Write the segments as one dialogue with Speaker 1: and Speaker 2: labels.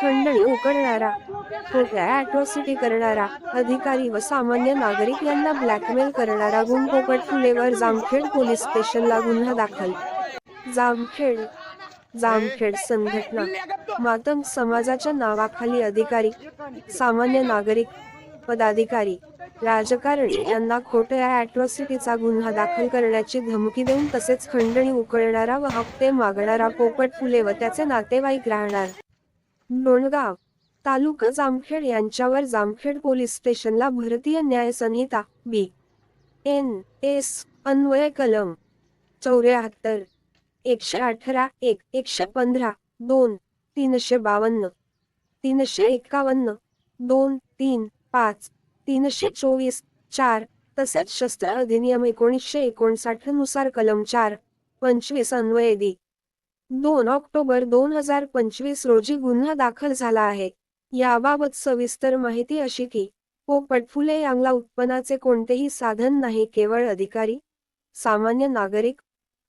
Speaker 1: खंडणी उकडणारा खोट्या अॅट्रॉसिटी करणारा अधिकारी व सामान्य नागरिक यांना ब्लॅकमेल करणारा गुण पोपट फुलेवर जामखेड पोलीस स्टेशनला गुन्हा दाखल. जामखेड जामखेड संघटना मातम समाजाच्या नावाखाली अधिकारी सामान्य नागरिक पदाधिकारी राजकारणी यांना खोट्या अॅट्रॉसिटीचा गुन्हा दाखल करण्याची धमकी देऊन तसेच खंडणी उकळणारा व हप्ते मागणारा पोपट फुले व त्याचे नातेवाईक राहणार. लोणगाव तालुका जामखेड यांच्यावर जामखेड पोलीस स्टेशनला भारतीय न्याय संहिता बी. एन. एस. अन्वय कलम चौऱ्याहत्तर एकशे अठरा एक एकशे पंधरा दोन तीनशे बावन्न तीनशे एकावन्न दोन तीन पाच तीनशे चोवीस चार तसेच शस्त्र अधिनियम एकोणीसशे एकोणसाठनुसार कलम चार पंचवीस अन्वयदी. दोन ऑक्टोबर दोन हजार पंचवीस रोजी गुन्हा दाखल झाला आहे. याबाबत सविस्तर माहिती अशी की पोपट फुले यांना उत्पन्नाचे कोणतेही साधन नाही केवळ अधिकारी सामान्य नागरिक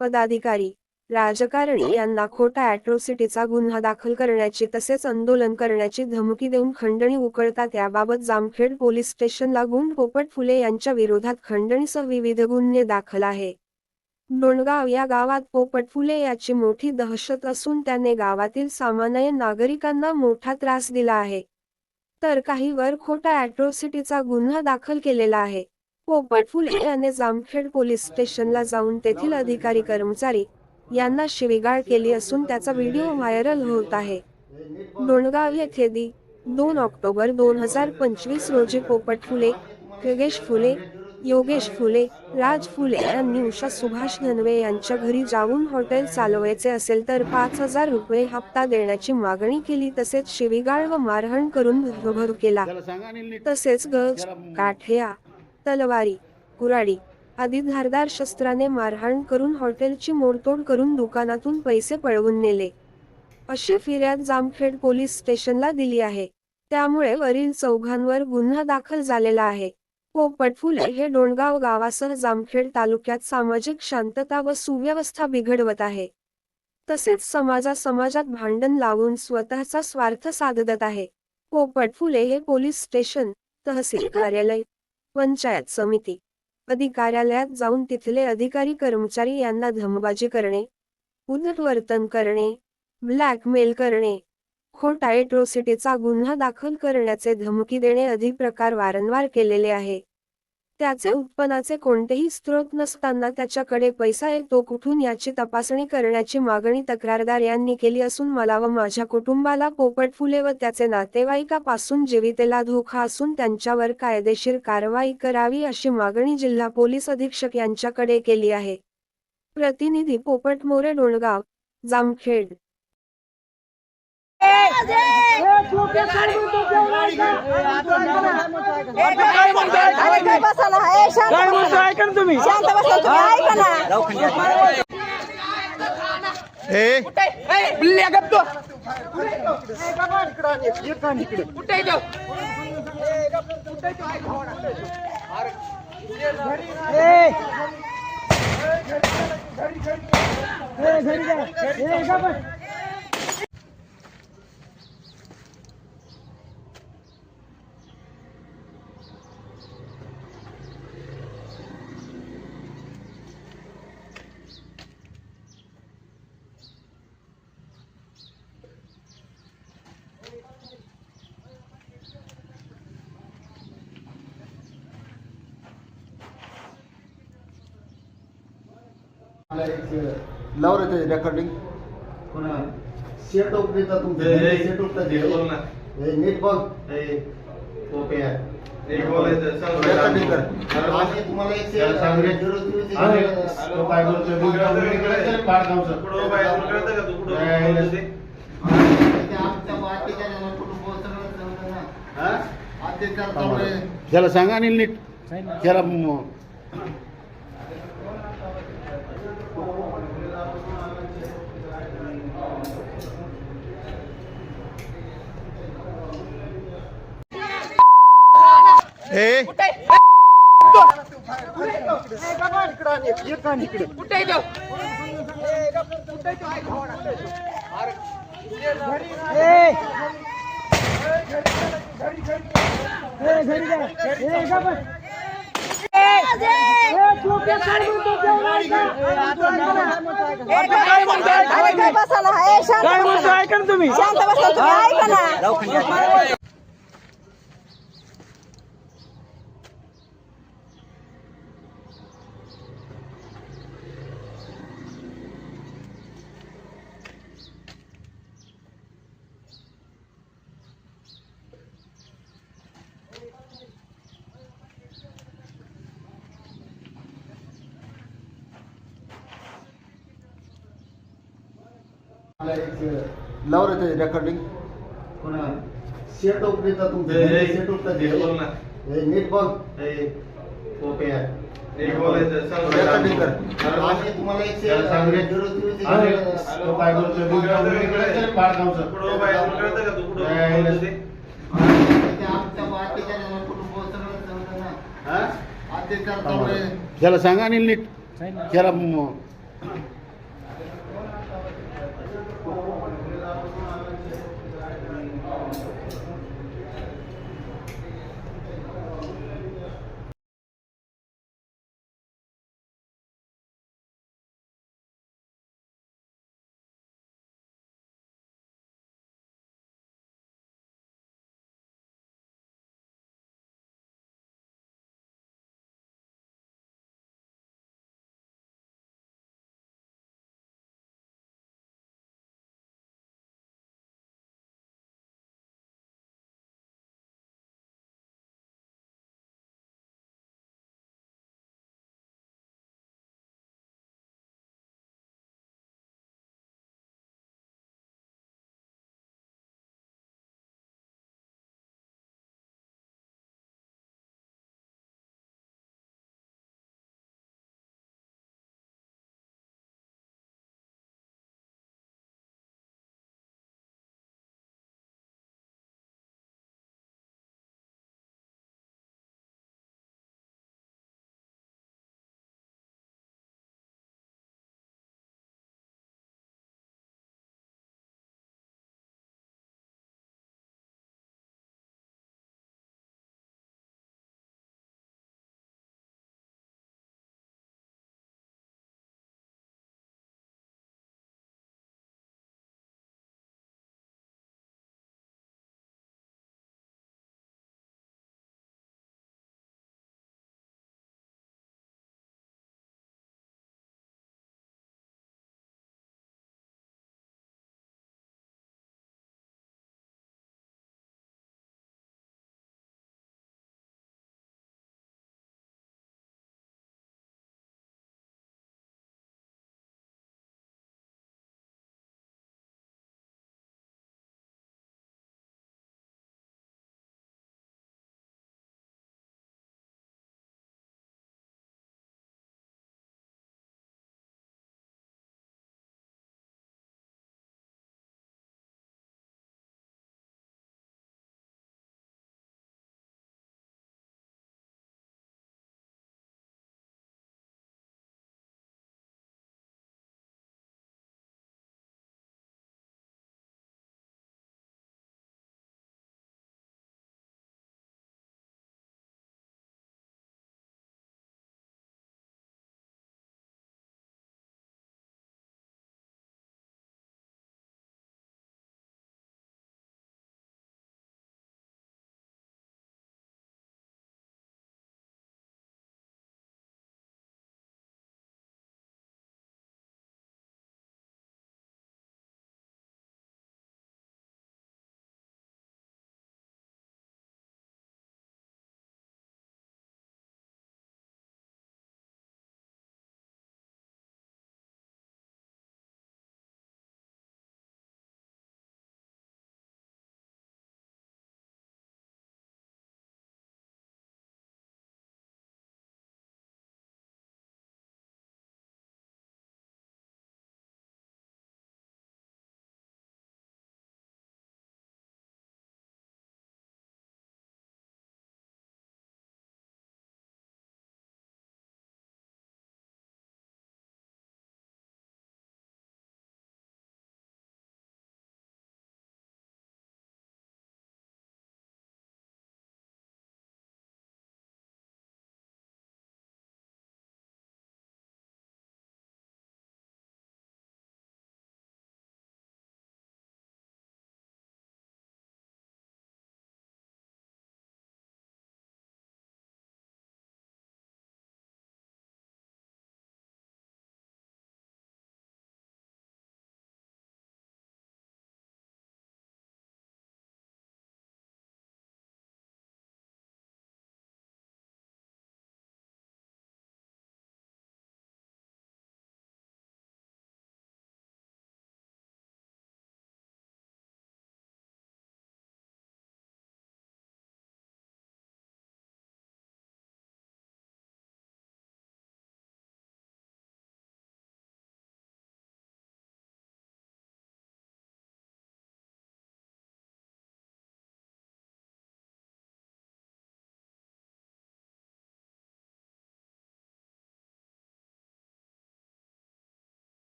Speaker 1: पदाधिकारी राजकारणी यांना खोटा अॅट्रोसिटीचा गुन्हा दाखल करण्याची तसेच आंदोलन करण्याची धमकी देऊन खंडणी उकळतात. याबाबत जामखेड पोलीस स्टेशनला गुण पोपट फुले यांच्या विरोधात खंडणीसह विविध गुन्हे दाखल आहे. डोणगाव या गावात पोपट फुले याची मोठी दहशत असून त्याने गावातील सामान्य नागरिकांना मोठा त्रास दिला आहे. तर काही वर खोटा अॅट्रॉसिटीचा गुन्हा दाखल केलेला आहे. पोपट फुले याने जामखेड पोलीस स्टेशनला जाऊन तेथील अधिकारी कर्मचारी यांना शिवीगाळ केली असून त्याचा व्हिडिओ व्हायरल होत आहे. डोणगाव येथे दोन ऑक्टोबर दोन हजार पंचवीस रोजी पोपट फुले योगेश फुले योगेश फुले राज फुले यांनी उषा सुभाष धनवे यांच्या घरी जाऊन हॉटेल चालवायचे असेल तर पाच हजार रुपये हप्ता देण्याची मागणी केली तसेच शिवीगाळ व मारहाण करून भरभर केला. तसेच गज काठ्या तलवारी कुराडी आदी धारदार शस्त्राने मारहाण करून हॉटेलची मोडतोड करून दुकानातून पैसे पळवून नेले. अशी फिर्याद जामखेड पोलीस स्टेशनला दिली आहे. त्यामुळे वरील चौघांवर गुन्हा दाखल झालेला आहे. हो, पोपट फुले हे डोणगाव गावासह जामखेड तालुक्यात सामाजिक शांतता व सुव्यवस्था बिघडवत आहे. तसेच समाजा समाजात भांडण लावून स्वतःचा स्वार्थ साधत आहे. हो, पोपटफुले हे पोलीस स्टेशन तहसील कार्यालय पंचायत समिती. अधिकार्यालयात जाऊन तिथले अधिकारी कर्मचारी यांना धमबाजी करणे उद्धट वर्तन करणे ब्लॅकमेल करणे खोटा गुन्हा दाखल करण्याचे धमकी देणे अधिक प्रकार वारंवार केलेले आहे. त्याचे उत्पन्नाचे कोणतेही स्रोत नसताना त्याच्याकडे पैसा येतो कुठून याची तपासणी करण्याची मागणी तक्रारदार यांनी केली असून मला व माझ्या कुटुंबाला पोपट फुले व त्याचे नातेवाईकापासून जीवितेला धोका असून त्यांच्यावर कायदेशीर कारवाई करावी अशी मागणी जिल्हा पोलीस अधीक्षक यांच्याकडे केली आहे. प्रतिनिधी पोपट मोरे डोणगाव जामखेड.
Speaker 2: तुम्ही
Speaker 3: शांत बसा तुम्ही ऐका ना
Speaker 4: ए
Speaker 2: बिल्ल्या गप तो
Speaker 4: रे ते रेकॉर्डिंग सेट ऑफ देता तुमचे. सेट ऑफ नीट बघ रेकॉर्डिंग कर. आम्ही तुम्हाला एक
Speaker 5: त्याला सांग.
Speaker 4: झिरो झिरो
Speaker 5: काय बोलतोय. कळतं का? ते?
Speaker 4: ना.
Speaker 5: हा? त्याला आणि नीट. त्याला
Speaker 4: ए.
Speaker 2: ऐका ना तुम्ही.
Speaker 3: शांत बसा ऐका ना.
Speaker 4: मला एक लाव रे ते रेकॉर्डिंग पुन्हा सेट तुमचा सेट
Speaker 5: नीट बोल ना.
Speaker 4: नीट बघ
Speaker 5: बोलायचं, सांग.
Speaker 4: रेकॉर्डिंग कर आणि तुम्हाला एक
Speaker 5: त्याला सांग रे.
Speaker 4: झिरो चोवीस
Speaker 5: आणि
Speaker 4: एक-
Speaker 5: तो काय बोलतोय, तू काय बोलतोय, कळतं का?
Speaker 4: पाडगावचं.
Speaker 5: कुठं उभा आहे, तुला कळतं का तू कुठं
Speaker 4: ए,
Speaker 5: बोलतोय ते?
Speaker 4: आणि ते आमच्या बाकीच्या कुठून पोहोचलं समजा ना.
Speaker 5: हा?
Speaker 4: अत्याचार चालू आहे.
Speaker 6: त्याला सांगा आणि नीट त्याला म-